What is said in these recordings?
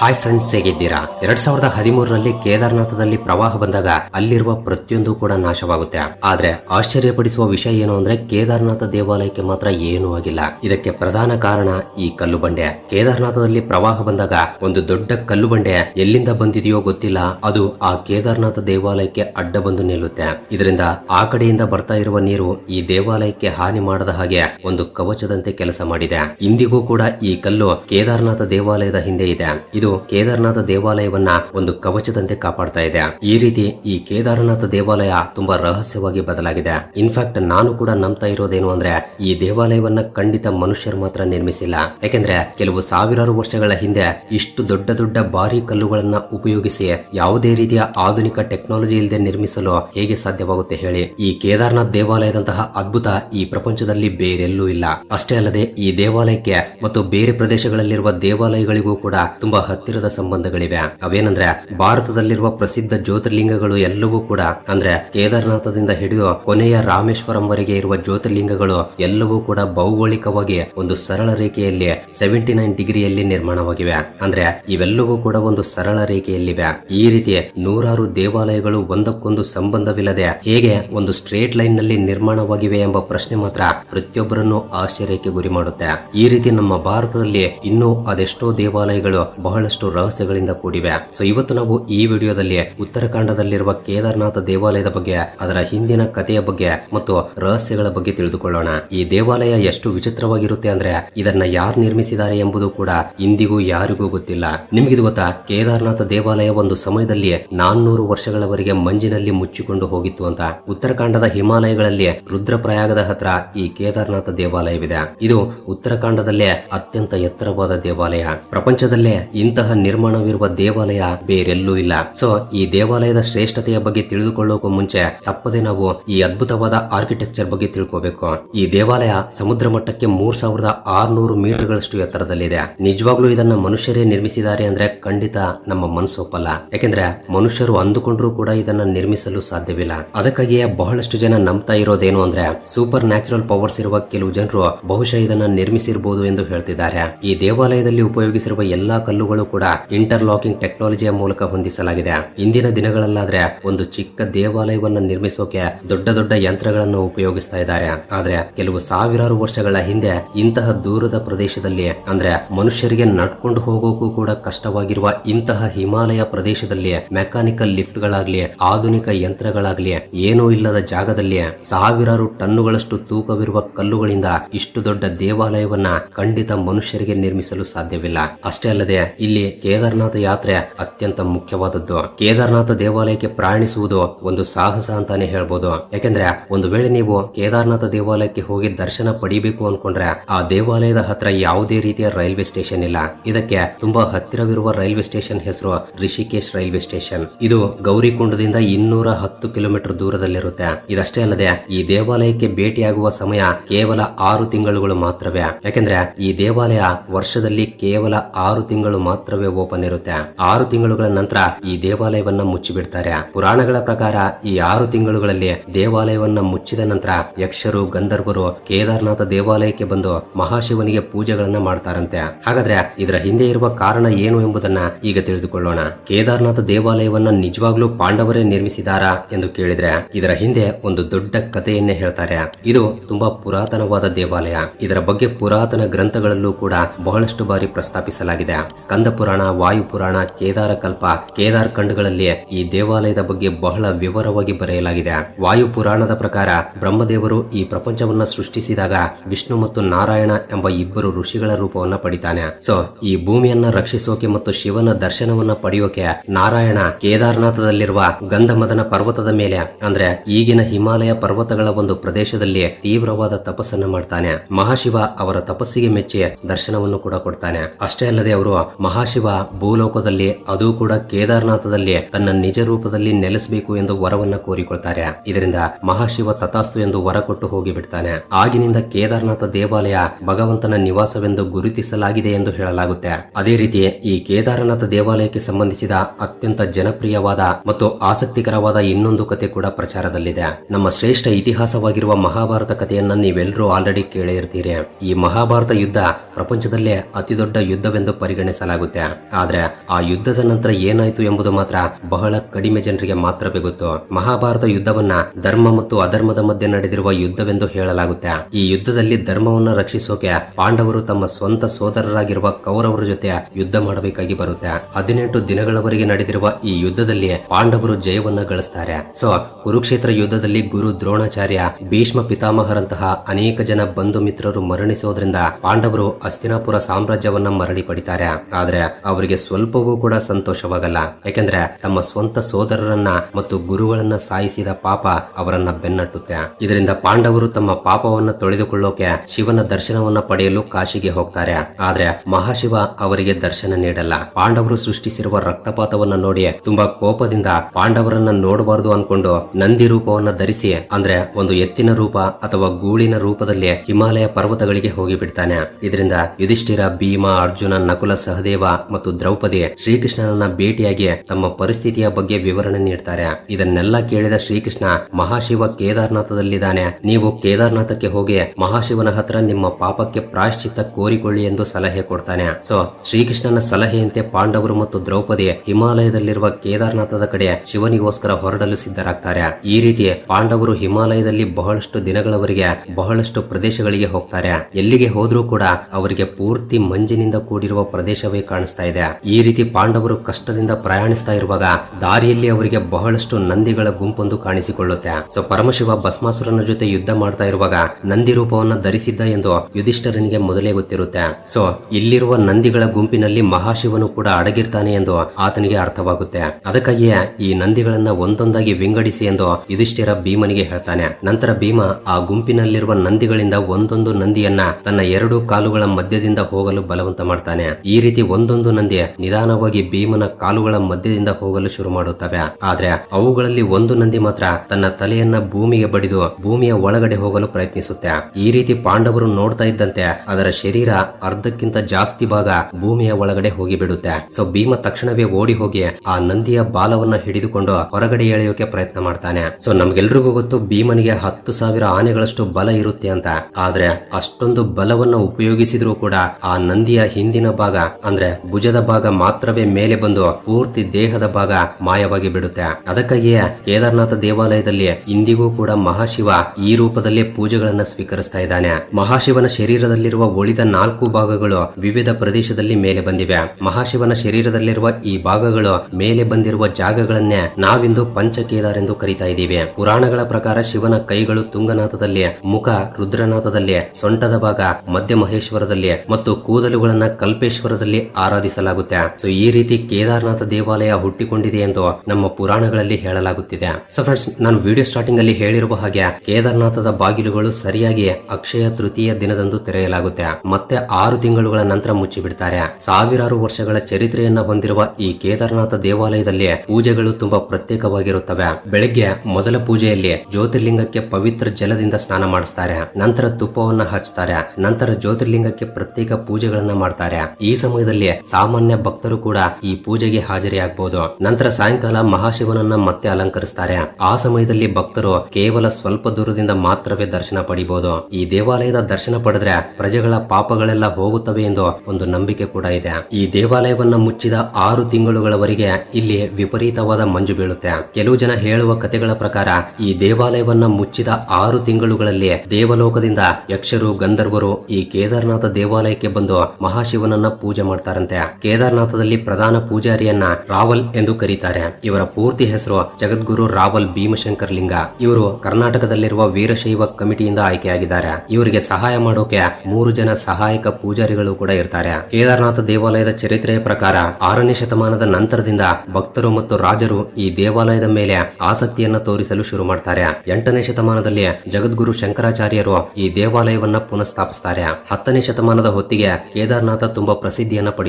Hi friends ಹೇಗಿದ್ದೀರಾ? ಎರಡ್ ಸಾವಿರದ ಹದಿಮೂರರಲ್ಲಿ ಕೇದಾರನಾಥದಲ್ಲಿ ಪ್ರವಾಹ ಬಂದಾಗ ಅಲ್ಲಿರುವ ಪ್ರತಿಯೊಂದು ಕೂಡ ನಾಶವಾಗುತ್ತೆ. ಆದ್ರೆ ಆಶ್ಚರ್ಯಪಡಿಸುವ ವಿಷಯ ಏನು ಅಂದ್ರೆ ಕೇದಾರನಾಥ ದೇವಾಲಯಕ್ಕೆ ಮಾತ್ರ ಏನೂ ಆಗಿಲ್ಲ. ಇದಕ್ಕೆ ಪ್ರಧಾನ ಕಾರಣ ಈ ಕಲ್ಲು ಬಂಡೆ ಕೇದಾರನಾಥದಲ್ಲಿ ಪ್ರವಾಹ ಬಂದಾಗ ಒಂದು ದೊಡ್ಡ ಕಲ್ಲು ಬಂಡೆ ಎಲ್ಲಿಂದ ಬಂದಿದೆಯೋ ಗೊತ್ತಿಲ್ಲ. ಅದು ಆ ಕೇದಾರನಾಥ ದೇವಾಲಯಕ್ಕೆ ಅಡ್ಡ ಬಂದು ನಿಲ್ಲುತ್ತೆ. ಇದರಿಂದ ಆ ಕಡೆಯಿಂದ ಬರ್ತಾ ಇರುವ ನೀರು ಈ ದೇವಾಲಯಕ್ಕೆ ಹಾನಿ ಮಾಡದ ಹಾಗೆ ಒಂದು ಕವಚದಂತೆ ಕೆಲಸ ಮಾಡಿದೆ. ಇಂದಿಗೂ ಕೂಡ ಈ ಕಲ್ಲು ಕೇದಾರನಾಥ ದೇವಾಲಯದ ಹಿಂದೆ ಇದೆ. ಇದು ಕೇದಾರನಾಥ ದೇವಾಲಯವನ್ನ ಒಂದು ಕವಚದಂತೆ ಕಾಪಾಡ್ತಾ ಇದೆ. ಈ ರೀತಿ ಈ ಕೇದಾರನಾಥ ದೇವಾಲಯ ತುಂಬಾ ರಹಸ್ಯವಾಗಿ ಬದಲಾಗಿದೆ. ಇನ್ಫ್ಯಾಕ್ಟ್ ನಾನು ಕೂಡ ನಂಬ್ತಾ ಇರೋದೇನು ಅಂದ್ರೆ ಈ ದೇವಾಲಯವನ್ನ ಖಂಡಿತ ಮನುಷ್ಯರು ಮಾತ್ರ ನಿರ್ಮಿಸಿಲ್ಲ. ಯಾಕೆಂದ್ರೆ ಕೆಲವು ಸಾವಿರಾರು ವರ್ಷಗಳ ಹಿಂದೆ ಇಷ್ಟು ದೊಡ್ಡ ದೊಡ್ಡ ಭಾರಿ ಕಲ್ಲುಗಳನ್ನ ಉಪಯೋಗಿಸಿ ಯಾವುದೇ ರೀತಿಯ ಆಧುನಿಕ ಟೆಕ್ನಾಲಜಿ ಇಲ್ಲದೆ ನಿರ್ಮಿಸಲು ಹೇಗೆ ಸಾಧ್ಯವಾಗುತ್ತೆ ಹೇಳಿ. ಈ ಕೇದಾರನಾಥ್ ದೇವಾಲಯದಂತಹ ಅದ್ಭುತ ಈ ಪ್ರಪಂಚದಲ್ಲಿ ಬೇರೆಲ್ಲೂ ಇಲ್ಲ. ಅಷ್ಟೇ ಅಲ್ಲದೆ ಈ ದೇವಾಲಯಕ್ಕೆ ಮತ್ತು ಬೇರೆ ಪ್ರದೇಶಗಳಲ್ಲಿರುವ ದೇವಾಲಯಗಳಿಗೂ ಕೂಡ ತುಂಬಾ ಹತ್ತಿರದ ಸಂಬಂಧಗಳಿವೆ. ಅವೇನಂದ್ರೆ, ಭಾರತದಲ್ಲಿರುವ ಪ್ರಸಿದ್ಧ ಜ್ಯೋತಿರ್ಲಿಂಗಗಳು ಎಲ್ಲವೂ ಕೂಡ, ಅಂದ್ರೆ ಕೇದಾರನಾಥದಿಂದ ಹಿಡಿದು ಕೊನೆಯ ರಾಮೇಶ್ವರಂ ವರೆಗೆ ಇರುವ ಜ್ಯೋತಿರ್ಲಿಂಗಗಳು ಎಲ್ಲವೂ ಕೂಡ ಭೌಗೋಳಿಕವಾಗಿ ಒಂದು ಸರಳ ರೇಖೆಯಲ್ಲಿ ಸೆವೆಂಟಿ ನೈನ್ ಡಿಗ್ರಿಯಲ್ಲಿ ನಿರ್ಮಾಣವಾಗಿವೆ. ಅಂದ್ರೆ ಇವೆಲ್ಲವೂ ಕೂಡ ಒಂದು ಸರಳ ರೇಖೆಯಲ್ಲಿವೆ. ಈ ರೀತಿ ನೂರಾರು ದೇವಾಲಯಗಳು ಒಂದಕ್ಕೊಂದು ಸಂಬಂಧವಿಲ್ಲದೆ ಹೇಗೆ ಒಂದು ಸ್ಟ್ರೇಟ್ ಲೈನ್ನಲ್ಲಿ ನಿರ್ಮಾಣವಾಗಿವೆ ಎಂಬ ಪ್ರಶ್ನೆ ಮಾತ್ರ ಪ್ರತಿಯೊಬ್ಬರನ್ನು ಆಶ್ಚರ್ಯಕ್ಕೆ ಗುರಿ ಮಾಡುತ್ತೆ. ಈ ರೀತಿ ನಮ್ಮ ಭಾರತದಲ್ಲಿ ಇನ್ನೂ ಅದೆಷ್ಟೋ ದೇವಾಲಯಗಳು ಬಹಳಷ್ಟು ರಹಸ್ಯಗಳಿಂದ ಕೂಡಿವೆ. ಸೊ ಇವತ್ತು ನಾವು ಈ ವಿಡಿಯೋದಲ್ಲಿ ಉತ್ತರಾಖಂಡದಲ್ಲಿರುವ ಕೇದಾರನಾಥ ದೇವಾಲಯದ ಬಗ್ಗೆ, ಅದರ ಹಿಂದಿನ ಕಥೆಯ ಬಗ್ಗೆ ಮತ್ತು ರಹಸ್ಯಗಳ ಬಗ್ಗೆ ತಿಳಿದುಕೊಳ್ಳೋಣ. ಈ ದೇವಾಲಯ ಎಷ್ಟು ವಿಚಿತ್ರವಾಗಿರುತ್ತೆ ಅಂದ್ರೆ, ಇದನ್ನ ಯಾರು ನಿರ್ಮಿಸಿದ್ದಾರೆ ಎಂಬುದು ಕೂಡ ಇಂದಿಗೂ ಯಾರಿಗೂ ಗೊತ್ತಿಲ್ಲ. ನಿಮಗಿದು ಗೊತ್ತಾ? ಕೇದಾರನಾಥ ದೇವಾಲಯ ಒಂದು ಸಮಯದಲ್ಲಿ ನಾನ್ನೂರು ವರ್ಷಗಳವರೆಗೆ ಮಂಜಿನಲ್ಲಿ ಮುಚ್ಚಿಕೊಂಡು ಹೋಗಿತ್ತು ಅಂತ. ಉತ್ತರಾಖಂಡದ ಹಿಮಾಲಯಗಳಲ್ಲಿ ರುದ್ರಪ್ರಯಾಗದ ಹತ್ರ ಈ ಕೇದಾರನಾಥ ದೇವಾಲಯವಿದೆ. ಇದು ಉತ್ತರಾಖಂಡದಲ್ಲೇ ಅತ್ಯಂತ ಎತ್ತರವಾದ ದೇವಾಲಯ. ಪ್ರಪಂಚದಲ್ಲೇ ಇಂತಹ ನಿರ್ಮಾಣವಿರುವ ದೇವಾಲಯ ಬೇರೆಲ್ಲೂ ಇಲ್ಲ. ಸೊ ಈ ದೇವಾಲಯದ ಶ್ರೇಷ್ಠತೆಯ ಬಗ್ಗೆ ತಿಳಿದುಕೊಳ್ಳೋಕು ಮುಂಚೆ ತಪ್ಪದೆ ನಾವು ಈ ಅದ್ಭುತವಾದ ಆರ್ಕಿಟೆಕ್ಚರ್ ಬಗ್ಗೆ ತಿಳ್ಕೋಬೇಕು. ಈ ದೇವಾಲಯ ಸಮುದ್ರ ಮಟ್ಟಕ್ಕೆ ಮೂರ್ ಸಾವಿರದ ಆರ್ನೂರು ಮೀಟರ್ಗಳಷ್ಟು ಎತ್ತರದಲ್ಲಿದೆ. ನಿಜವಾಗ್ಲೂ ಇದನ್ನ ಮನುಷ್ಯರೇ ನಿರ್ಮಿಸಿದ್ದಾರೆ ಅಂದ್ರೆ ಖಂಡಿತ ನಮ್ಮ ಮನಸ್ಸೊಪ್ಪಲ್ಲ ಯಾಕೆಂದ್ರೆ ಮನುಷ್ಯರು ಅಂದುಕೊಂಡ್ರೂ ಕೂಡ ಇದನ್ನ ನಿರ್ಮಿಸಲು ಸಾಧ್ಯವಿಲ್ಲ. ಅದಕ್ಕಾಗಿಯೇ ಬಹಳಷ್ಟು ಜನ ನಂಬ್ತಾ ಇರೋದೇನು ಅಂದ್ರೆ ಸೂಪರ್ ನ್ಯಾಚುರಲ್ ಪವರ್ಸ್ ಇರುವ ಕೆಲವು ಜನರು ಬಹುಶಃ ಇದನ್ನ ನಿರ್ಮಿಸಿರಬಹುದು ಎಂದು ಹೇಳ್ತಿದ್ದಾರೆ. ಈ ದೇವಾಲಯದಲ್ಲಿ ಉಪಯೋಗಿಸಿರುವ ಎಲ್ಲಾ ಕಲ್ಲುಗಳು ಕೂಡ ಇಂಟರ್ ಲಾಕಿಂಗ್ ಟೆಕ್ನಾಲಜಿಯ ಮೂಲಕ ಹೊಂದಿಸಲಾಗಿದೆ. ಇಂದಿನ ದಿನಗಳಲ್ಲಾದ್ರೆ ಒಂದು ಚಿಕ್ಕ ದೇವಾಲಯವನ್ನ ನಿರ್ಮಿಸೋಕೆ ದೊಡ್ಡ ದೊಡ್ಡ ಯಂತ್ರಗಳನ್ನು ಉಪಯೋಗಿಸ್ತಾ ಇದ್ದಾರೆ. ಆದ್ರೆ ಕೆಲವು ಸಾವಿರಾರು ವರ್ಷಗಳ ಹಿಂದೆ ಇಂತಹ ದೂರದ ಪ್ರದೇಶದಲ್ಲಿ ಅಂದ್ರೆ ಮನುಷ್ಯರಿಗೆ ನಡ್ಕೊಂಡು ಹೋಗೋಕು ಕೂಡ ಕಷ್ಟವಾಗಿರುವ ಇಂತಹ ಹಿಮಾಲಯ ಪ್ರದೇಶದಲ್ಲಿ ಮೆಕ್ಯಾನಿಕಲ್ ಲಿಫ್ಟ್ ಗಳಾಗ್ಲಿ ಆಧುನಿಕ ಯಂತ್ರಗಳಾಗ್ಲಿ ಏನೂ ಇಲ್ಲದ ಜಾಗದಲ್ಲಿ ಸಾವಿರಾರು ಟನ್ನುಗಳಷ್ಟು ತೂಕವಿರುವ ಕಲ್ಲುಗಳಿಂದ ಇಷ್ಟು ದೊಡ್ಡ ದೇವಾಲಯವನ್ನ ಖಂಡಿತ ಮನುಷ್ಯರಿಗೆ ನಿರ್ಮಿಸಲು ಸಾಧ್ಯವಿಲ್ಲ. ಅಷ್ಟೇ ಅಲ್ಲದೆ ಇಲ್ಲಿ ಕೇದಾರನಾಥ ಯಾತ್ರೆ ಅತ್ಯಂತ ಮುಖ್ಯವಾದದ್ದು. ಕೇದಾರನಾಥ ದೇವಾಲಯಕ್ಕೆ ಪ್ರಯಾಣಿಸುವುದು ಒಂದು ಸಾಹಸ ಅಂತಾನೆ ಹೇಳ್ಬೋದು. ಯಾಕೆಂದ್ರೆ ಒಂದು ವೇಳೆ ನೀವು ಕೇದಾರನಾಥ ದೇವಾಲಯಕ್ಕೆ ಹೋಗಿ ದರ್ಶನ ಪಡಿಬೇಕು ಅನ್ಕೊಂಡ್ರೆ ಆ ದೇವಾಲಯದ ಹತ್ರ ಯಾವುದೇ ರೀತಿಯ ರೈಲ್ವೆ ಸ್ಟೇಷನ್ ಇಲ್ಲ. ಇದಕ್ಕೆ ತುಂಬಾ ಹತ್ತಿರವಿರುವ ರೈಲ್ವೆ ಸ್ಟೇಷನ್ ಹೆಸರು ರಿಷಿಕೇಶ್ ರೈಲ್ವೆ ಸ್ಟೇಷನ್. ಇದು ಗೌರಿಕುಂಡದಿಂದ ಇನ್ನೂರ ಹತ್ತು ಕಿಲೋಮೀಟರ್ ದೂರದಲ್ಲಿರುತ್ತೆ. ಇದಷ್ಟೇ ಅಲ್ಲದೆ ಈ ದೇವಾಲಯಕ್ಕೆ ಭೇಟಿಯಾಗುವ ಸಮಯ ಕೇವಲ ಆರು ತಿಂಗಳುಗಳು ಮಾತ್ರವೇ. ಯಾಕೆಂದ್ರೆ ಈ ದೇವಾಲಯ ವರ್ಷದಲ್ಲಿ ಕೇವಲ ಆರು ತಿಂಗಳು ಮಾತ್ರವೇ ಓಪನ್ ಇರುತ್ತೆ. ಆರು ತಿಂಗಳುಗಳ ನಂತರ ಈ ದೇವಾಲಯವನ್ನ ಮುಚ್ಚಿಬಿಡ್ತಾರೆ. ಪುರಾಣಗಳ ಪ್ರಕಾರ ಈ ಆರು ತಿಂಗಳುಗಳಲ್ಲಿ ದೇವಾಲಯವನ್ನ ಮುಚ್ಚಿದ ನಂತರ ಯಕ್ಷರು, ಗಂಧರ್ವರು ಕೇದಾರನಾಥ ದೇವಾಲಯಕ್ಕೆ ಬಂದು ಮಹಾಶಿವನಿಗೆ ಪೂಜೆಗಳನ್ನ ಮಾಡ್ತಾರಂತೆ. ಹಾಗಾದ್ರೆ ಇದರ ಹಿಂದೆ ಇರುವ ಕಾರಣ ಏನು ಎಂಬುದನ್ನ ಈಗ ತಿಳಿದುಕೊಳ್ಳೋಣ. ಕೇದಾರನಾಥ ದೇವಾಲಯವನ್ನ ನಿಜವಾಗ್ಲೂ ಪಾಂಡವರೇ ನಿರ್ಮಿಸಿದಾರಾ ಎಂದು ಕೇಳಿದ್ರೆ ಇದರ ಹಿಂದೆ ಒಂದು ದೊಡ್ಡ ಕಥೆಯನ್ನೇ ಹೇಳ್ತಾರೆ. ಇದು ತುಂಬಾ ಪುರಾತನವಾದ ದೇವಾಲಯ. ಇದರ ಬಗ್ಗೆ ಪುರಾತನ ಗ್ರಂಥಗಳಲ್ಲೂ ಕೂಡ ಬಹಳಷ್ಟು ಬಾರಿ ಪ್ರಸ್ತಾಪಿಸಲಾಗಿದೆ. ಸ್ಕಂದ ಪುರಾಣ ವಾಯು ಪುರಾಣ ಕೇದಾರ ಕಲ್ಪ ಕೇದಾರ್ ಖಂಡಗಳಲ್ಲಿ ಈ ದೇವಾಲಯದ ಬಗ್ಗೆ ಬಹಳ ವಿವರವಾಗಿ ಬರೆಯಲಾಗಿದೆ. ವಾಯು ಪುರಾಣದ ಪ್ರಕಾರ ಬ್ರಹ್ಮದೇವರು ಈ ಪ್ರಪಂಚವನ್ನ ಸೃಷ್ಟಿಸಿದಾಗ ವಿಷ್ಣು ಮತ್ತು ನಾರಾಯಣ ಎಂಬ ಇಬ್ಬರು ಋಷಿಗಳ ರೂಪವನ್ನ ಪಡಿತಾನೆ. ಸೊ, ಈ ಭೂಮಿಯನ್ನ ರಕ್ಷಿಸೋಕೆ ಮತ್ತು ಶಿವನ ದರ್ಶನವನ್ನ ಪಡೆಯೋಕೆ ನಾರಾಯಣ ಕೇದಾರನಾಥದಲ್ಲಿರುವ ಗಂಧಮದನ ಪರ್ವತದ ಮೇಲೆ, ಅಂದ್ರೆ ಈಗಿನ ಹಿಮಾಲಯ ಪರ್ವತಗಳ ಒಂದು ಪ್ರದೇಶದಲ್ಲಿ ತೀವ್ರವಾದ ತಪಸ್ಸನ್ನ ಮಾಡ್ತಾನೆ. ಮಹಾಶಿವ ಅವರ ತಪಸ್ಸಿಗೆ ಮೆಚ್ಚಿ ದರ್ಶನವನ್ನು ಕೂಡ ಕೊಡ್ತಾನೆ. ಅಷ್ಟೇ ಅಲ್ಲದೆ ಅವರು ಮಹಾಶಿವ ಭೂಲೋಕದಲ್ಲಿ, ಅದು ಕೂಡ ಕೇದಾರನಾಥದಲ್ಲಿ ತನ್ನ ನಿಜ ರೂಪದಲ್ಲಿ ನೆಲೆಸಬೇಕು ಎಂದು ವರವನ್ನ ಕೋರಿಕೊಳ್ತಾರೆ. ಇದರಿಂದ ಮಹಾಶಿವ ತಥಾಸ್ತು ಎಂದು ವರ ಕೊಟ್ಟು ಹೋಗಿಬಿಡ್ತಾನೆ ಆಗಿನಿಂದ ಕೇದಾರನಾಥ ದೇವಾಲಯ ಭಗವಂತನ ನಿವಾಸವೆಂದು ಗುರುತಿಸಲಾಗಿದೆ ಎಂದು ಹೇಳಲಾಗುತ್ತೆ. ಅದೇ ರೀತಿ ಈ ಕೇದಾರನಾಥ ದೇವಾಲಯಕ್ಕೆ ಸಂಬಂಧಿಸಿದ ಅತ್ಯಂತ ಜನಪ್ರಿಯವಾದ ಮತ್ತು ಆಸಕ್ತಿಕರವಾದ ಇನ್ನೊಂದು ಕತೆ ಕೂಡ ಪ್ರಚಾರದಲ್ಲಿದೆ. ನಮ್ಮ ಶ್ರೇಷ್ಠ ಇತಿಹಾಸವಾಗಿರುವ ಮಹಾಭಾರತ ಕಥೆಯನ್ನ ನೀವೆಲ್ಲರೂ ಆಲ್ರೆಡಿ ಕೇಳೇ ಇರ್ತೀರಿ. ಈ ಮಹಾಭಾರತ ಯುದ್ಧ ಪ್ರಪಂಚದಲ್ಲೇ ಅತಿ ದೊಡ್ಡ ಯುದ್ಧವೆಂದು ಪರಿಗಣಿಸಲಾಗುತ್ತೆ ಹೇಳಲಾಗುತ್ತೆ ಆದ್ರೆ ಆ ಯುದ್ಧದ ನಂತರ ಏನಾಯ್ತು ಎಂಬುದು ಮಾತ್ರ ಬಹಳ ಕಡಿಮೆ ಜನರಿಗೆ ಮಾತ್ರ ಗೊತ್ತು ಮಹಾಭಾರತ ಯುದ್ಧವನ್ನ ಧರ್ಮ ಮತ್ತು ಅಧರ್ಮದ ಮಧ್ಯೆ ನಡೆದಿರುವ ಯುದ್ಧವೆಂದು ಹೇಳಲಾಗುತ್ತೆ. ಈ ಯುದ್ಧದಲ್ಲಿ ಧರ್ಮವನ್ನ ರಕ್ಷಿಸೋಕೆ ಪಾಂಡವರು ತಮ್ಮ ಸ್ವಂತ ಸೋದರರಾಗಿರುವ ಕೌರವರ ಜೊತೆ ಯುದ್ಧ ಮಾಡಬೇಕಾಗಿ ಬರುತ್ತೆ. ಹದಿನೆಂಟು ದಿನಗಳವರೆಗೆ ನಡೆದಿರುವ ಈ ಯುದ್ಧದಲ್ಲಿ ಪಾಂಡವರು ಜಯವನ್ನ ಗಳಿಸ್ತಾರೆ. ಸೊ, ಕುರುಕ್ಷೇತ್ರ ಯುದ್ಧದಲ್ಲಿ ಗುರು ದ್ರೋಣಾಚಾರ್ಯ ಭೀಷ್ಮ ಪಿತಾಮಹರಂತಹ ಅನೇಕ ಜನ ಬಂಧು ಮಿತ್ರರು ಮರಣಿಸೋದ್ರಿಂದ ಪಾಂಡವರು ಅಸ್ತಿನಾಪುರ ಸಾಮ್ರಾಜ್ಯವನ್ನ ಮರಳಿ ಪಡಿತಾರೆ. ಆದ್ರೆ ಅವರಿಗೆ ಸ್ವಲ್ಪವೂ ಕೂಡ ಸಂತೋಷವಾಗಲ್ಲ. ಯಾಕೆಂದ್ರೆ ತಮ್ಮ ಸ್ವಂತ ಸೋದರರನ್ನ ಮತ್ತು ಗುರುಗಳನ್ನ ಸಾಯಿಸಿದ ಪಾಪ ಅವರನ್ನ ಬೆನ್ನಟ್ಟುತ್ತೆ. ಇದರಿಂದ ಪಾಂಡವರು ತಮ್ಮ ಪಾಪವನ್ನ ತೊಳೆದುಕೊಳ್ಳೋಕೆ ಶಿವನ ದರ್ಶನವನ್ನ ಪಡೆಯಲು ಕಾಶಿಗೆ ಹೋಗ್ತಾರೆ. ಆದ್ರೆ ಮಹಾಶಿವ ಅವರಿಗೆ ದರ್ಶನ ನೀಡಲ್ಲ. ಪಾಂಡವರು ಸೃಷ್ಟಿಸಿರುವ ರಕ್ತಪಾತವನ್ನ ನೋಡಿ ತುಂಬಾ ಕೋಪದಿಂದ ಪಾಂಡವರನ್ನ ನೋಡಬಾರದು ಅನ್ಕೊಂಡು ನಂದಿ ರೂಪವನ್ನ ಧರಿಸಿ, ಅಂದ್ರೆ ಒಂದು ಎತ್ತಿನ ರೂಪ ಅಥವಾ ಗೂಳಿನ ರೂಪದಲ್ಲಿ ಹಿಮಾಲಯ ಪರ್ವತಗಳಿಗೆ ಹೋಗಿ ಬಿಡ್ತಾನೆ ಇದರಿಂದ ಯುಧಿಷ್ಠಿರ, ಭೀಮ, ಅರ್ಜುನ, ನಕುಲ, ಸಹದೇವ ಮತ್ತು ದ್ರೌಪದಿ ಶ್ರೀಕೃಷ್ಣನನ್ನ ಭೇಟಿಯಾಗಿ ತಮ್ಮ ಪರಿಸ್ಥಿತಿಯ ಬಗ್ಗೆ ವಿವರಣೆ ನೀಡ್ತಾರೆ. ಇದನ್ನೆಲ್ಲ ಕೇಳಿದ ಶ್ರೀಕೃಷ್ಣ, ಮಹಾಶಿವ ಕೇದಾರ್ನಾಥದಲ್ಲಿದ್ದಾನೆ. ನೀವು ಕೇದಾರನಾಥಕ್ಕೆ ಹೋಗಿ ಮಹಾಶಿವನ ಹತ್ರ ನಿಮ್ಮ ಪಾಪಕ್ಕೆ ಪ್ರಾಯಶ್ಚಿತ್ತ ಕೋರಿಕೊಳ್ಳಿ ಎಂದು ಸಲಹೆ ಕೊಡ್ತಾನೆ. ಸೊ, ಶ್ರೀಕೃಷ್ಣನ ಸಲಹೆಯಂತೆ ಪಾಂಡವರು ಮತ್ತು ದ್ರೌಪದಿ ಹಿಮಾಲಯದಲ್ಲಿರುವ ಕೇದಾರನಾಥದ ಕಡೆ ಶಿವನಿಗೋಸ್ಕರ ಹೊರಡಲು ಸಿದ್ಧರಾಗ್ತಾರೆ. ಈ ರೀತಿ ಪಾಂಡವರು ಹಿಮಾಲಯದಲ್ಲಿ ಬಹಳಷ್ಟು ದಿನಗಳವರೆಗೆ ಬಹಳಷ್ಟು ಪ್ರದೇಶಗಳಿಗೆ ಹೋಗ್ತಾರೆ. ಎಲ್ಲಿಗೆ ಹೋದ್ರೂ ಕೂಡ ಅವರಿಗೆ ಪೂರ್ತಿ ಮಂಜಿನಿಂದ ಕೂಡಿರುವ ಪ್ರದೇಶವೇ ಕಾಣಿಸ್ತಾ ಇದೆ. ಈ ರೀತಿ ಪಾಂಡವರು ಕಷ್ಟದಿಂದ ಪ್ರಯಾಣಿಸ್ತಾ ಇರುವಾಗ ದಾರಿಯಲ್ಲಿ ಅವರಿಗೆ ಬಹಳಷ್ಟು ನಂದಿಗಳ ಗುಂಪೊಂದು ಕಾಣಿಸಿಕೊಳ್ಳುತ್ತೆ. ಸೊ, ಪರಮಶಿವ ಭಸ್ಮಾಸುರನ ಜೊತೆ ಯುದ್ಧ ಮಾಡ್ತಾ ಇರುವಾಗ ನಂದಿ ರೂಪವನ್ನ ಧರಿಸಿದ್ದ ಎಂದು ಯುಧಿಷ್ಠರನಿಗೆ ಮೊದಲೇ ಗೊತ್ತಿರುತ್ತೆ. ಸೊ, ಇಲ್ಲಿರುವ ನಂದಿಗಳ ಗುಂಪಿನಲ್ಲಿ ಮಹಾಶಿವನು ಕೂಡ ಅಡಗಿರ್ತಾನೆ ಎಂದು ಆತನಿಗೆ ಅರ್ಥವಾಗುತ್ತೆ. ಅದಕ್ಕಾಗಿಯೇ ಈ ನಂದಿಗಳನ್ನ ಒಂದೊಂದಾಗಿ ವಿಂಗಡಿಸಿ ಎಂದು ಯುಧಿಷ್ಠಿರ ಭೀಮನಿಗೆ ಹೇಳ್ತಾನೆ. ನಂತರ ಭೀಮ ಆ ಗುಂಪಿನಲ್ಲಿರುವ ನಂದಿಗಳಿಂದ ಒಂದೊಂದು ನಂದಿಯನ್ನ ತನ್ನ ಎರಡು ಕಾಲುಗಳ ಮಧ್ಯದಿಂದ ಹೋಗಲು ಬಲವಂತ ಮಾಡ್ತಾನೆ. ಈ ರೀತಿ ಒಂದೊಂದು ನಂದಿ ನಿಧಾನವಾಗಿ ಭೀಮನ ಕಾಲುಗಳ ಮಧ್ಯದಿಂದ ಹೋಗಲು ಶುರು ಮಾಡುತ್ತವೆ. ಆದ್ರೆ ಅವುಗಳಲ್ಲಿ ಒಂದು ನಂದಿ ಮಾತ್ರ ತನ್ನ ತಲೆಯನ್ನ ಭೂಮಿಗೆ ಬಡಿದು ಭೂಮಿಯ ಒಳಗಡೆ ಹೋಗಲು ಪ್ರಯತ್ನಿಸುತ್ತೆ. ಈ ರೀತಿ ಪಾಂಡವರು ನೋಡ್ತಾ ಇದ್ದಂತೆ ಅದರ ಶರೀರ ಅರ್ಧಕ್ಕಿಂತ ಜಾಸ್ತಿ ಭಾಗ ಭೂಮಿಯ ಒಳಗಡೆ ಹೋಗಿ ಬಿಡುತ್ತೆ ಸೊ ಭೀಮ ತಕ್ಷಣವೇ ಓಡಿ ಹೋಗಿ ಆ ನಂದಿಯ ಬಾಲವನ್ನ ಹಿಡಿದುಕೊಂಡು ಹೊರಗಡೆ ಎಳೆಯೋಕೆ ಪ್ರಯತ್ನ ಮಾಡ್ತಾನೆ. ಸೊ ನಮ್ಗೆಲ್ರಿಗೂ ಗೊತ್ತು ಭೀಮನಿಗೆ ಹತ್ತು ಸಾವಿರ ಆನೆಗಳಷ್ಟು ಬಲ ಇರುತ್ತೆ ಅಂತ. ಆದ್ರೆ ಅಷ್ಟೊಂದು ಬಲವನ್ನ ಉಪಯೋಗಿಸಿದ್ರು ಕೂಡ ಆ ನಂದಿಯ ಹಿಂದಿನ ಭಾಗ ಅಂದ್ರೆ ಭುಜದ ಭಾಗ ಮಾತ್ರವೇ ಮೇಲೆ ಬಂದು ಪೂರ್ತಿ ದೇಹದ ಭಾಗ ಮಾಯವಾಗಿ ಬಿಡುತ್ತೆ. ಅದಕ್ಕಾಗಿಯೇ ಕೇದಾರನಾಥ ದೇವಾಲಯದಲ್ಲಿ ಇಂದಿಗೂ ಕೂಡ ಮಹಾಶಿವ ಈ ರೂಪದಲ್ಲೇ ಪೂಜೆಗಳನ್ನ ಸ್ವೀಕರಿಸ್ತಾ ಇದ್ದಾನೆ. ಮಹಾಶಿವನ ಶರೀರದಲ್ಲಿರುವ ಉಳಿದ ನಾಲ್ಕು ಭಾಗಗಳು ವಿವಿಧ ಪ್ರದೇಶದಲ್ಲಿ ಮೇಲೆ ಬಂದಿವೆ. ಮಹಾಶಿವನ ಶರೀರದಲ್ಲಿರುವ ಈ ಭಾಗಗಳು ಮೇಲೆ ಬಂದಿರುವ ಜಾಗಗಳನ್ನೇ ನಾವಿಂದು ಪಂಚಕೇದಾರೆಂದು ಕರೀತಾ ಇದ್ದೀವಿ. ಪುರಾಣಗಳ ಪ್ರಕಾರ ಶಿವನ ಕೈಗಳು ತುಂಗನಾಥದಲ್ಲಿ, ಮುಖ ರುದ್ರನಾಥದಲ್ಲಿ, ಸೊಂಟದ ಭಾಗ ಮಧ್ಯ ಮಹೇಶ್ವರದಲ್ಲಿ ಮತ್ತು ಕೂದಲುಗಳನ್ನ ಕಲ್ಪೇಶ್ವರದಲ್ಲಿ ಆರಾಧಿಸಲಾಗುತ್ತೆ. ಸೊ ಈ ರೀತಿ ಕೇದಾರನಾಥ ದೇವಾಲಯ ಹುಟ್ಟಿಕೊಂಡಿದೆ ಎಂದು ನಮ್ಮ ಪುರಾಣಗಳಲ್ಲಿ ಹೇಳಲಾಗುತ್ತಿದೆ. ಸೊ ಫ್ರೆಂಡ್ಸ್ ನಾನು ವಿಡಿಯೋ ಸ್ಟಾರ್ಟಿಂಗ್ ಅಲ್ಲಿ ಹೇಳಿರುವ ಹಾಗೆ ಕೇದಾರನಾಥದ ಬಾಗಿಲುಗಳು ಸರಿಯಾಗಿ ಅಕ್ಷಯ ತೃತೀಯ ದಿನದಂದು ತೆರೆಯಲಾಗುತ್ತೆ. ಮತ್ತೆ ಆರು ತಿಂಗಳುಗಳ ನಂತರ ಮುಚ್ಚಿಬಿಡ್ತಾರೆ. ಸಾವಿರಾರು ವರ್ಷಗಳ ಚರಿತ್ರೆಯನ್ನ ಹೊಂದಿರುವ ಈ ಕೇದಾರನಾಥ ದೇವಾಲಯದಲ್ಲಿ ಪೂಜೆಗಳು ತುಂಬಾ ಪ್ರತ್ಯೇಕವಾಗಿರುತ್ತವೆ. ಬೆಳಗ್ಗೆ ಮೊದಲ ಪೂಜೆಯಲ್ಲಿ ಜ್ಯೋತಿರ್ಲಿಂಗಕ್ಕೆ ಪವಿತ್ರ ಜಲದಿಂದ ಸ್ನಾನ ಮಾಡಿಸ್ತಾರೆ. ನಂತರ ತುಪ್ಪವನ್ನ ಹಚ್ತಾರೆ. ನಂತರ ಜ್ಯೋತಿರ್ಲಿಂಗಕ್ಕೆ ಪ್ರತ್ಯೇಕ ಪೂಜೆಗಳನ್ನ ಮಾಡ್ತಾರೆ. ಈ ಸಮಯದಲ್ಲಿ ಸಾಮಾನ್ಯ ಭಕ್ತರು ಕೂಡ ಈ ಪೂಜೆಗೆ ಹಾಜರಿಯಾಗಬಹುದು. ನಂತರ ಸಾಯಂಕಾಲ ಮಹಾಶಿವನನ್ನ ಮತ್ತೆ ಅಲಂಕರಿಸ್ತಾರೆ. ಆ ಸಮಯದಲ್ಲಿ ಭಕ್ತರು ಕೇವಲ ಸ್ವಲ್ಪ ದೂರದಿಂದ ಮಾತ್ರವೇ ದರ್ಶನ ಪಡಿಬಹುದು. ಈ ದೇವಾಲಯದ ದರ್ಶನ ಪಡೆದ್ರೆ ಪ್ರಜೆಗಳ ಪಾಪಗಳೆಲ್ಲ ಹೋಗುತ್ತವೆ ಎಂದು ಒಂದು ನಂಬಿಕೆ ಕೂಡ ಇದೆ. ಈ ದೇವಾಲಯವನ್ನ ಮುಚ್ಚಿದ ಆರು ತಿಂಗಳುಗಳವರೆಗೆ ಇಲ್ಲಿ ವಿಪರೀತವಾದ ಮಂಜು ಬೀಳುತ್ತೆ. ಕೆಲವು ಜನ ಹೇಳುವ ಕಥೆಗಳ ಪ್ರಕಾರ ಈ ದೇವಾಲಯವನ್ನ ಮುಚ್ಚಿದ ಆರು ತಿಂಗಳುಗಳಲ್ಲಿ ದೇವಲೋಕದಿಂದ ಯಕ್ಷರು, ಗಂಧರ್ವರು ಈ ಕೇದಾರನಾಥ ದೇವಾಲಯಕ್ಕೆ ಬಂದು ಮಹಾಶಿವನನ್ನ ಪೂಜೆ ಮಾಡ್ತಾರಂತೆ ಕೇದಾರನಾಥದಲ್ಲಿ ಪ್ರಧಾನ ಪೂಜಾರಿಯನ್ನ ರಾವಲ್ ಎಂದು ಕರೀತಾರೆ. ಇವರ ಪೂರ್ತಿ ಹೆಸರು ಜಗದ್ಗುರು ರಾವಲ್ ಭೀಮಶಂಕರ್ ಲಿಂಗ. ಇವರು ಕರ್ನಾಟಕದಲ್ಲಿರುವ ವೀರಶೈವ ಕಮಿಟಿಯಿಂದ ಆಯ್ಕೆಯಾಗಿದ್ದಾರೆ. ಇವರಿಗೆ ಸಹಾಯ ಮಾಡೋಕೆ ಮೂರು ಜನ ಸಹಾಯಕ ಪೂಜಾರಿಗಳು ಕೂಡ ಇರ್ತಾರೆ. ಕೇದಾರನಾಥ ದೇವಾಲಯದ ಚರಿತ್ರೆಯ ಪ್ರಕಾರ ಆರನೇ ಶತಮಾನದ ನಂತರದಿಂದ ಭಕ್ತರು ಮತ್ತು ರಾಜರು ಈ ದೇವಾಲಯದ ಮೇಲೆ ಆಸಕ್ತಿಯನ್ನ ತೋರಿಸಲು ಶುರು ಮಾಡ್ತಾರೆ. ಎಂಟನೇ ಶತಮಾನದಲ್ಲಿ ಜಗದ್ಗುರು ಶಂಕರಾಚಾರ್ಯರು ಈ ದೇವಾಲಯವನ್ನ ಪುನಃಸ್ಥಾಪಿಸ್ತಾರೆ. ಹತ್ತನೇ ಶತಮಾನದ ಹೊತ್ತಿಗೆ ಕೇದಾರನಾಥ ತುಂಬಾ ಪ್ರಸಿದ್ಧಿಯನ್ನ ಪಡೆಯುತ್ತೆ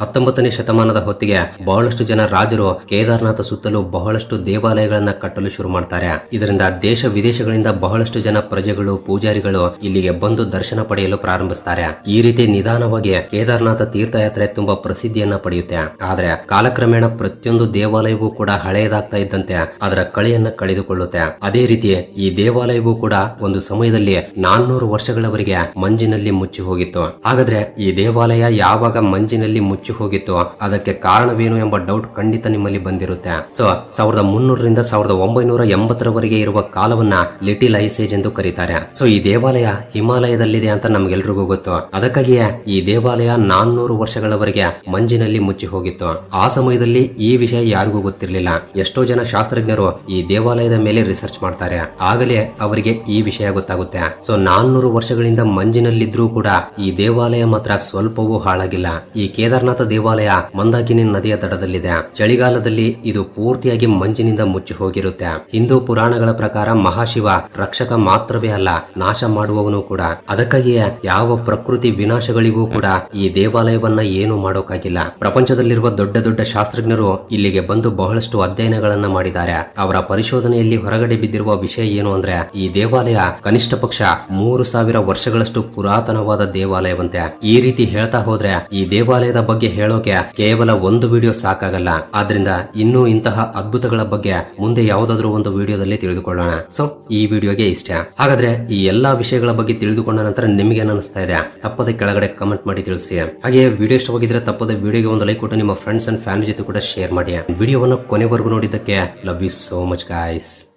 ಹತ್ತೊಂಬತ್ತನೇ ಶತಮಾನದ ಹೊತ್ತಿಗೆ ಬಹಳಷ್ಟು ಜನ ರಾಜರು ಕೇದಾರನಾಥ ಸುತ್ತಲೂ ಬಹಳಷ್ಟು ದೇವಾಲಯಗಳನ್ನ ಕಟ್ಟಲು ಶುರು ಮಾಡ್ತಾರೆ. ಇದರಿಂದ ದೇಶ ವಿದೇಶಗಳಿಂದ ಬಹಳಷ್ಟು ಜನ ಪ್ರಜೆಗಳು, ಪೂಜಾರಿಗಳು ಇಲ್ಲಿಗೆ ಬಂದು ದರ್ಶನ ಪಡೆಯಲು ಪ್ರಾರಂಭಿಸ್ತಾರೆ. ಈ ರೀತಿ ನಿಧಾನವಾಗಿ ಕೇದಾರನಾಥ ತೀರ್ಥಯಾತ್ರೆ ತುಂಬಾ ಪ್ರಸಿದ್ಧಿಯನ್ನ ಪಡೆಯುತ್ತೆ. ಆದ್ರೆ ಕಾಲಕ್ರಮೇಣ ಪ್ರತಿಯೊಂದು ದೇವಾಲಯವೂ ಕೂಡ ಹಳೆಯದಾಗ್ತಾ ಇದ್ದಂತೆ ಅದರ ಕಳೆಯನ್ನ ಕಳೆದುಕೊಳ್ಳುತ್ತೆ. ಅದೇ ರೀತಿ ಈ ದೇವಾಲಯವೂ ಕೂಡ ಒಂದು ಸಮಯದಲ್ಲಿ ನಾನ್ನೂರು ವರ್ಷಗಳವರೆಗೆ ಮಂಜಿನಲ್ಲಿ ಮುಚ್ಚಿ ಹೋಗಿತ್ತು. ಹಾಗಾದ್ರೆ ಈ ದೇವಾಲಯ ಯಾವಾಗ ಮಂಜಿನ ಮಂಜಿನಲ್ಲಿ ಮುಚ್ಚಿ ಹೋಗಿತ್ತು. ಅದಕ್ಕೆ ಕಾರಣವೇನು ಎಂಬ ಡೌಟ್ ಖಂಡಿತ ನಿಮ್ಮಲ್ಲಿ ಬಂದಿರುತ್ತೆ. ಸೊ ಸಾವಿರದ ಮುನ್ನೂರರಿಂದ ಸಾವಿರದ ಒಂಬೈನೂರ ಎಂಬತ್ತರವರೆಗೆ ಇರುವ ಕಾಲವನ್ನ ಲಿಟಿಲ್ ಐಸ್ ಏಜ್ ಎಂದು ಕರೀತಾರೆ. ಸೊ ಈ ದೇವಾಲಯ ಹಿಮಾಲಯದಲ್ಲಿದೆ ಅಂತ ನಮ್ಗೆಲ್ರಿಗೂ ಗೊತ್ತು. ಅದಕ್ಕಾಗಿಯೇ ಈ ದೇವಾಲಯ ನಾನ್ನೂರು ವರ್ಷಗಳವರೆಗೆ ಮಂಜಿನಲ್ಲಿ ಮುಚ್ಚಿ ಹೋಗಿತ್ತು. ಆ ಸಮಯದಲ್ಲಿ ಈ ವಿಷಯ ಯಾರಿಗೂ ಗೊತ್ತಿರಲಿಲ್ಲ. ಎಷ್ಟೋ ಜನ ಶಾಸ್ತ್ರಜ್ಞರು ಈ ದೇವಾಲಯದ ಮೇಲೆ ರಿಸರ್ಚ್ ಮಾಡ್ತಾರೆ. ಆಗಲೇ ಅವರಿಗೆ ಈ ವಿಷಯ ಗೊತ್ತಾಗುತ್ತೆ. ಸೊ ನಾನ್ನೂರು ವರ್ಷಗಳಿಂದ ಮಂಜಿನಲ್ಲಿದ್ರೂ ಕೂಡ ಈ ದೇವಾಲಯ ಮಾತ್ರ ಸ್ವಲ್ಪವೂ ಹಾಳಾಗಿಲ್ಲ. ಈ ಕೇದಾರನಾಥ ದೇವಾಲಯ ಮಂದಾಕಿನಿ ನದಿಯ ದಡದಲ್ಲಿದೆ ಚಳಿಗಾಲದಲ್ಲಿ ಇದು ಪೂರ್ತಿಯಾಗಿ ಮಂಜಿನಿಂದ ಮುಚ್ಚಿ ಹೋಗಿರುತ್ತೆ. ಹಿಂದೂ ಪುರಾಣಗಳ ಪ್ರಕಾರ ಮಹಾಶಿವ ರಕ್ಷಕ ಮಾತ್ರವೇ ಅಲ್ಲ, ನಾಶ ಮಾಡುವವನು ಕೂಡ. ಅದಕ್ಕಾಗಿಯೇ ಯಾವ ಪ್ರಕೃತಿ ವಿನಾಶಗಳಿಗೂ ಕೂಡ ಈ ದೇವಾಲಯವನ್ನ ಏನು ಮಾಡೋಕ್ಕಾಗಿಲ್ಲ. ಪ್ರಪಂಚದಲ್ಲಿರುವ ದೊಡ್ಡ ದೊಡ್ಡ ಶಾಸ್ತ್ರಜ್ಞರು ಇಲ್ಲಿಗೆ ಬಂದು ಬಹಳಷ್ಟು ಅಧ್ಯಯನಗಳನ್ನ ಮಾಡಿದ್ದಾರೆ. ಅವರ ಪರಿಶೋಧನೆಯಲ್ಲಿ ಹೊರಗಡೆ ಬಿದ್ದಿರುವ ವಿಷಯ ಏನು ಅಂದ್ರೆ, ಈ ದೇವಾಲಯ ಕನಿಷ್ಠ ಪಕ್ಷ ಮೂರು ಸಾವಿರ ವರ್ಷಗಳಷ್ಟು ಪುರಾತನವಾದ ದೇವಾಲಯವಂತೆ. ಈ ರೀತಿ ಹೇಳ್ತಾ ಹೋದ್ರೆ, ಈ ದೇವಾಲಯದ ಬಗ್ಗೆ ಹೇಳೋಕೆ ಕೇವಲ ಒಂದು ವಿಡಿಯೋ ಸಾಕಾಗಲ್ಲ. ಆದ್ರಿಂದ ಇನ್ನೂ ಇಂತಹ ಅದ್ಭುತಗಳ ಬಗ್ಗೆ ಮುಂದೆ ಯಾವುದಾದ್ರೂ ಒಂದು ವಿಡಿಯೋದಲ್ಲಿ ತಿಳಿದುಕೊಳ್ಳೋಣ. ಸೊ ಈ ವಿಡಿಯೋಗೆ ಇಷ್ಟ. ಹಾಗಾದ್ರೆ ಈ ಎಲ್ಲಾ ವಿಷಯಗಳ ಬಗ್ಗೆ ತಿಳಿದುಕೊಂಡ ನಂತರ ನಿಮಗೆ ಅನಿಸ್ತಾ ಇದೆ? ತಪ್ಪದೆ ಕೆಳಗಡೆ ಕಮೆಂಟ್ ಮಾಡಿ ತಿಳಿಸಿ. ಹಾಗೆ ವಿಡಿಯೋ ಇಷ್ಟವಾಗಿದ್ರೆ ತಪ್ಪದೆ ವಿಡಿಯೋಗೆ ಒಂದು ಲೈಕ್ ಕೊಟ್ಟು ನಿಮ್ಮ ಫ್ರೆಂಡ್ಸ್ ಅಂಡ್ ಫ್ಯಾಮಿಲಿ ಜೊತೆ ಕೂಡ ಶೇರ್ ಮಾಡಿ. ವಿಡಿಯೋವನ್ನು ಕೊನೆವರೆಗೂ ನೋಡಿದ್ದಕ್ಕೆ love you so much guys